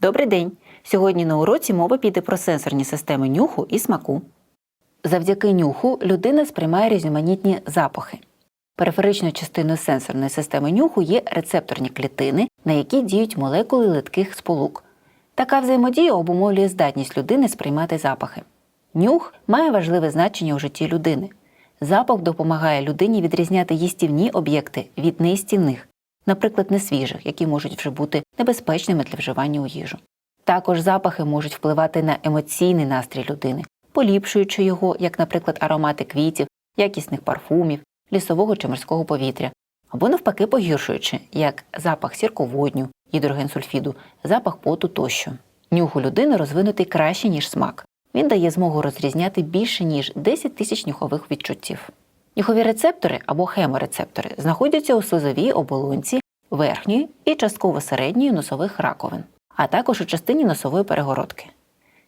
Добрий день! Сьогодні на уроці мова піде про сенсорні системи нюху і смаку. Завдяки нюху людина сприймає різноманітні запахи. Периферичною частиною сенсорної системи нюху є рецепторні клітини, на які діють молекули литких сполук. Така взаємодія обумовлює здатність людини сприймати запахи. Нюх має важливе значення у житті людини. Запах допомагає людині відрізняти їстівні об'єкти від неїстівних, наприклад, несвіжих, які можуть вже бути небезпечними для вживання у їжу. Також запахи можуть впливати на емоційний настрій людини, поліпшуючи його, як, наприклад, аромати квітів, якісних парфумів, лісового чи морського повітря, або навпаки погіршуючи, як запах сірководню, гідрогенсульфіду, запах поту тощо. Нюх у людини розвинутий краще, ніж смак. Він дає змогу розрізняти більше ніж 10 тисяч нюхових відчуттів. Нюхові рецептори або хеморецептори знаходяться у слизовій оболонці верхньої і частково середньої носових раковин, а також у частині носової перегородки.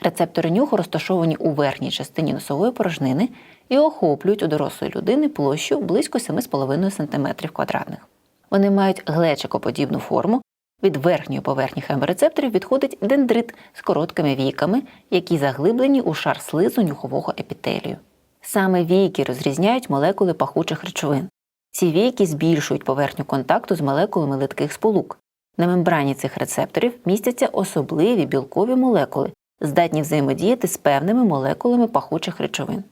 Рецептори нюху розташовані у верхній частині носової порожнини і охоплюють у дорослої людини площу близько 7,5 см квадратних. Вони мають глечикоподібну форму. Від верхньої поверхні хеморецепторів відходить дендрит з короткими війками, які заглиблені у шар слизу нюхового епітелію. Саме війки розрізняють молекули пахучих речовин. Ці війки збільшують поверхню контакту з молекулами литких сполук. На мембрані цих рецепторів містяться особливі білкові молекули, здатні взаємодіяти з певними молекулами пахучих речовин.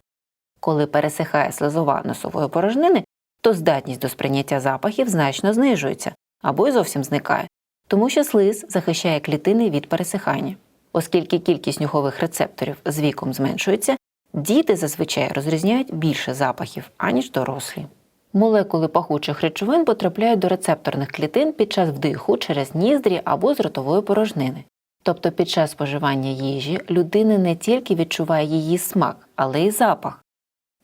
Коли пересихає слизова носової порожнини, то здатність до сприйняття запахів значно знижується або й зовсім зникає, тому що слиз захищає клітини від пересихання. Оскільки кількість нюхових рецепторів з віком зменшується, діти зазвичай розрізняють більше запахів, аніж дорослі. Молекули пахучих речовин потрапляють до рецепторних клітин під час вдиху через ніздрі або з ротової порожнини. Тобто під час споживання їжі людина не тільки відчуває її смак, але й запах.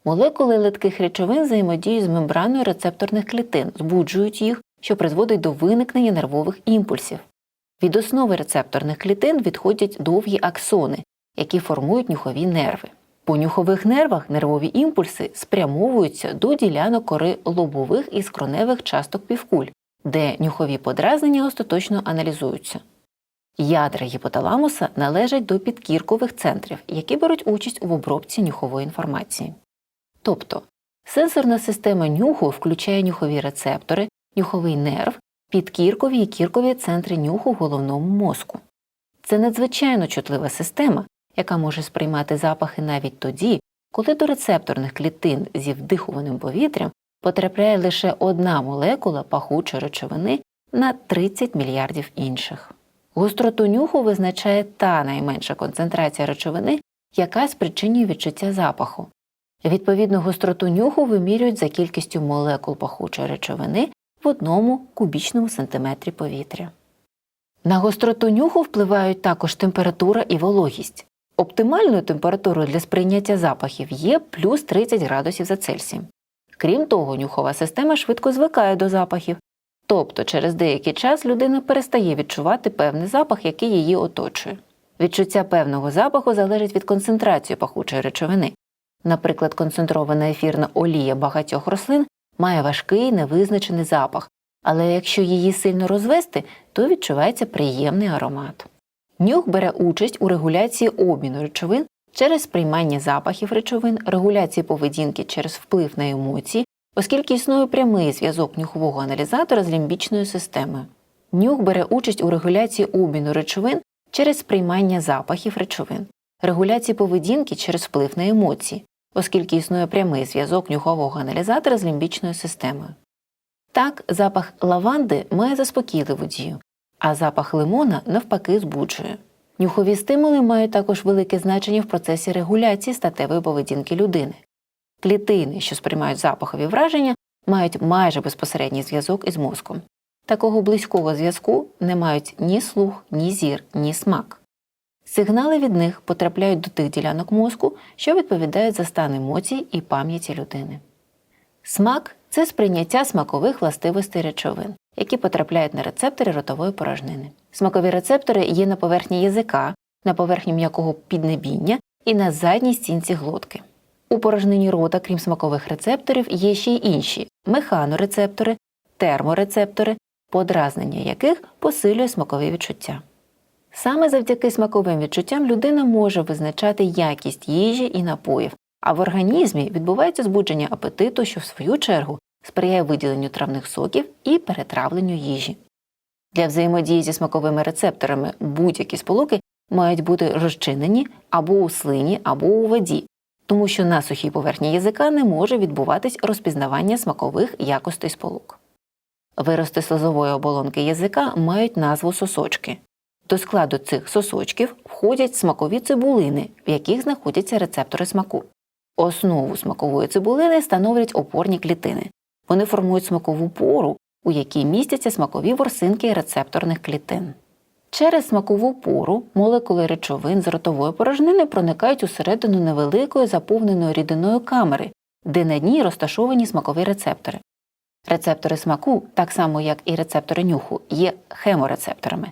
Молекули литких речовин взаємодіють з мембраною рецепторних клітин, збуджують їх, що призводить до виникнення нервових імпульсів. Від основи рецепторних клітин відходять довгі аксони, які формують нюхові нерви. По нюхових нервах нервові імпульси спрямовуються до ділянок кори лобових і скроневих часток півкуль, де нюхові подразнення остаточно аналізуються. Ядра гіпоталамуса належать до підкіркових центрів, які беруть участь в обробці нюхової інформації. Тобто, сенсорна система нюху включає нюхові рецептори, нюховий нерв, підкіркові і кіркові центри нюху в головному мозку. Це надзвичайно чутлива система, яка може сприймати запахи навіть тоді, коли до рецепторних клітин зі вдихуваним повітрям потрапляє лише одна молекула пахучої речовини на 30 мільярдів інших. Гостроту нюху визначає та найменша концентрація речовини, яка спричинює відчуття запаху. Відповідну гостроту нюху вимірюють за кількістю молекул пахучої речовини в одному кубічному сантиметрі повітря. На гостроту нюху впливають також температура і вологість. Оптимальною температурою для сприйняття запахів є плюс 30 градусів за Цельсієм. Крім того, нюхова система швидко звикає до запахів, тобто через деякий час людина перестає відчувати певний запах, який її оточує. Відчуття певного запаху залежить від концентрації пахучої речовини. Наприклад, концентрована ефірна олія багатьох рослин має важкий невизначений запах, але якщо її сильно розвести, то відчувається приємний аромат. Нюх бере участь у регуляції обміну речовин через сприймання запахів речовин, регуляції поведінки через вплив на емоції, оскільки існує прямий зв'язок нюхового аналізатора з лімбічною системою. Нюх бере участь у регуляції обміну речовин через сприймання запахів речовин, регуляції поведінки через вплив на емоції, оскільки існує прямий зв'язок нюхового аналізатора з лімбічною системою. Так, запах лаванди має заспокійливу дію, а запах лимона навпаки збуджує. Нюхові стимули мають також велике значення в процесі регуляції статевої поведінки людини. Клітини, що сприймають запахові враження, мають майже безпосередній зв'язок із мозком. Такого близького зв'язку не мають ні слух, ні зір, ні смак. Сигнали від них потрапляють до тих ділянок мозку, що відповідають за стан емоцій і пам'яті людини. Смак це сприйняття смакових властивостей речовин, які потрапляють на рецептори ротової порожнини. Смакові рецептори є на поверхні язика, на поверхні м'якого піднебіння і на задній стінці глотки. У порожнині рота, крім смакових рецепторів, є ще й інші механорецептори, терморецептори, подразнення яких посилює смакові відчуття. Саме завдяки смаковим відчуттям людина може визначати якість їжі і напоїв, а в організмі відбувається збудження апетиту, що в свою чергу сприяє виділенню травних соків і перетравленню їжі. Для взаємодії зі смаковими рецепторами будь-які сполуки мають бути розчинені або у слині, або у воді, тому що на сухій поверхні язика не може відбуватись розпізнавання смакових якостей сполук. Вирости слизової оболонки язика мають назву сосочки. До складу цих сосочків входять смакові цибулини, в яких знаходяться рецептори смаку. Основу смакової цибулини становлять опорні клітини. Вони формують смакову пору, у якій містяться смакові ворсинки рецепторних клітин. Через смакову пору молекули речовин з ротової порожнини проникають усередину невеликої заповненої рідиною камери, де на дні розташовані смакові рецептори. Рецептори смаку, так само як і рецептори нюху, є хеморецепторами.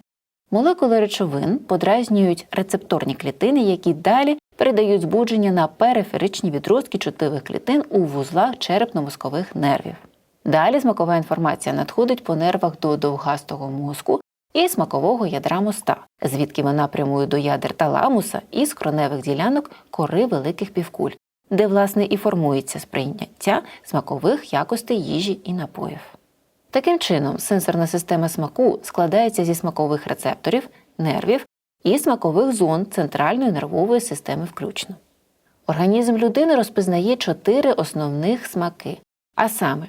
Молекули речовин подразнюють рецепторні клітини, які далі передають збудження на периферичні відростки чутливих клітин у вузлах черепно-мозкових нервів. Далі смакова інформація надходить по нервах до довгастого мозку і смакового ядра моста, звідки вона прямує до ядер таламуса і скроневих ділянок кори великих півкуль, де власне і формується сприйняття смакових якостей їжі і напоїв. Таким чином, сенсорна система смаку складається зі смакових рецепторів, нервів і смакових зон центральної нервової системи включно. Організм людини розпізнає чотири основних смаки, а саме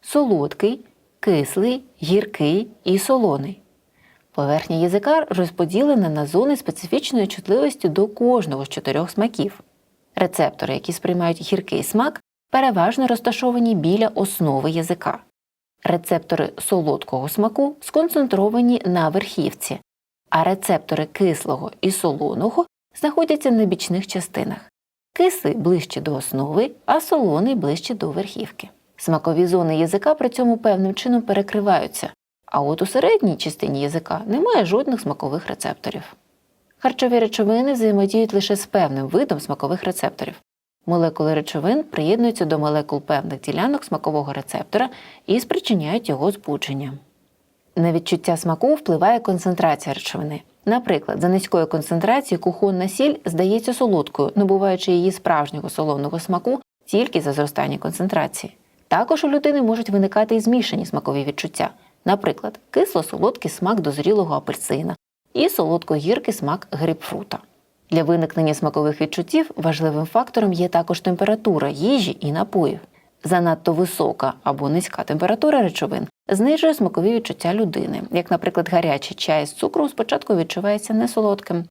солодкий, кислий, гіркий і солоний. Поверхня язика розподілена на зони специфічної чутливості до кожного з чотирьох смаків. Рецептори, які сприймають гіркий смак, переважно розташовані біля основи язика. Рецептори солодкого смаку сконцентровані на верхівці, а рецептори кислого і солоного знаходяться на бічних частинах. Кислий ближче до основи, а солоний ближче до верхівки. Смакові зони язика при цьому певним чином перекриваються, а от у середній частині язика немає жодних смакових рецепторів. Харчові речовини взаємодіють лише з певним видом смакових рецепторів. Молекули речовин приєднуються до молекул певних ділянок смакового рецептора і спричиняють його збудження. На відчуття смаку впливає концентрація речовини. Наприклад, за низької концентрації кухонна сіль здається солодкою, набуваючи її справжнього солоного смаку тільки за зростання концентрації. Також у людини можуть виникати і змішані смакові відчуття, наприклад, кисло-солодкий смак дозрілого апельсина і солодко-гіркий смак грейпфрута. Для виникнення смакових відчуттів важливим фактором є також температура їжі і напоїв. Занадто висока або низька температура речовин знижує смакові відчуття людини, як, наприклад, гарячий чай з цукром спочатку відчувається несолодким.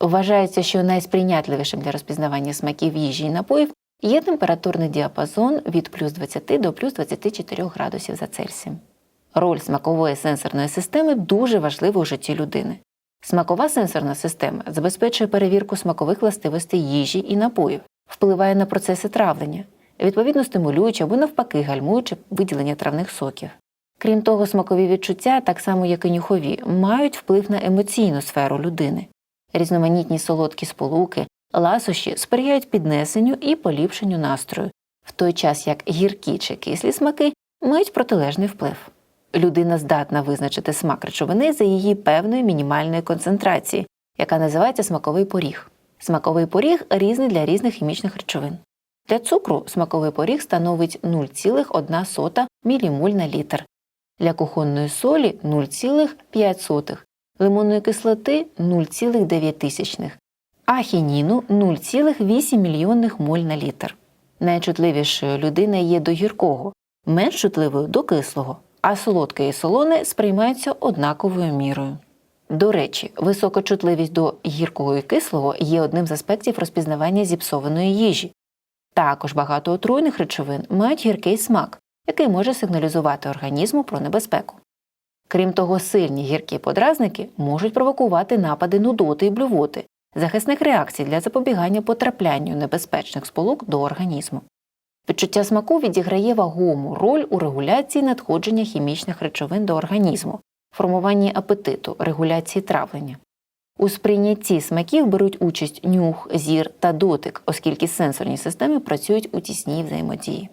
Вважається, що найсприйнятливішим для розпізнавання смаків їжі і напоїв є температурний діапазон від плюс 20 до плюс 24 градусів за Цельсієм. Роль смакової сенсорної системи дуже важлива у житті людини. Смакова сенсорна система забезпечує перевірку смакових властивостей їжі і напоїв, впливає на процеси травлення, відповідно стимулюючи або навпаки гальмуючи виділення травних соків. Крім того, смакові відчуття, так само як і нюхові, мають вплив на емоційну сферу людини. Різноманітні солодкі сполуки, ласощі сприяють піднесенню і поліпшенню настрою, в той час як гіркі чи кислі смаки мають протилежний вплив. Людина здатна визначити смак речовини за її певної мінімальної концентрації, яка називається смаковий поріг. Смаковий поріг різний для різних хімічних речовин. Для цукру смаковий поріг становить 0,1 мілімоль на літр, для кухонної солі 0,5, лимонної кислоти 0,9, а хініну 0,8 мільйонних моль на літр. Найчутливішою людина є до гіркого, менш чутливою до кислого, а солодке і солоне сприймаються однаковою мірою. До речі, висока чутливість до гіркого і кислого є одним з аспектів розпізнавання зіпсованої їжі. Також багато отруйних речовин мають гіркий смак, який може сигналізувати організму про небезпеку. Крім того, сильні гіркі подразники можуть провокувати напади нудоти і блювоти, захисних реакцій для запобігання потраплянню небезпечних сполук до організму. Відчуття смаку відіграє вагому роль у регуляції надходження хімічних речовин до організму, формуванні апетиту, регуляції травлення. У сприйнятті смаків беруть участь нюх, зір та дотик, оскільки сенсорні системи працюють у тісній взаємодії.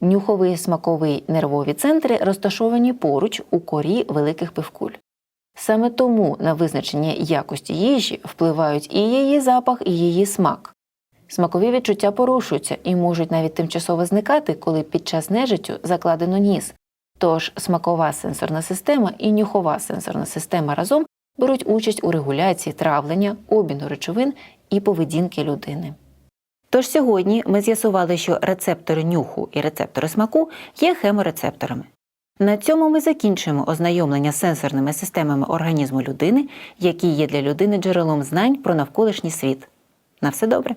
Нюховий смаковий нервові центри розташовані поруч у корі великих пивкуль. Саме тому на визначення якості їжі впливають і її запах, і її смак. Смакові відчуття порушуються і можуть навіть тимчасово зникати, коли під час нежиттю закладено ніс. Тож смакова сенсорна система і нюхова сенсорна система разом беруть участь у регуляції травлення, обміну речовин і поведінки людини. Тож сьогодні ми з'ясували, що рецептори нюху і рецептори смаку є хеморецепторами. На цьому ми закінчуємо ознайомлення з сенсорними системами організму людини, які є для людини джерелом знань про навколишній світ. На все добре!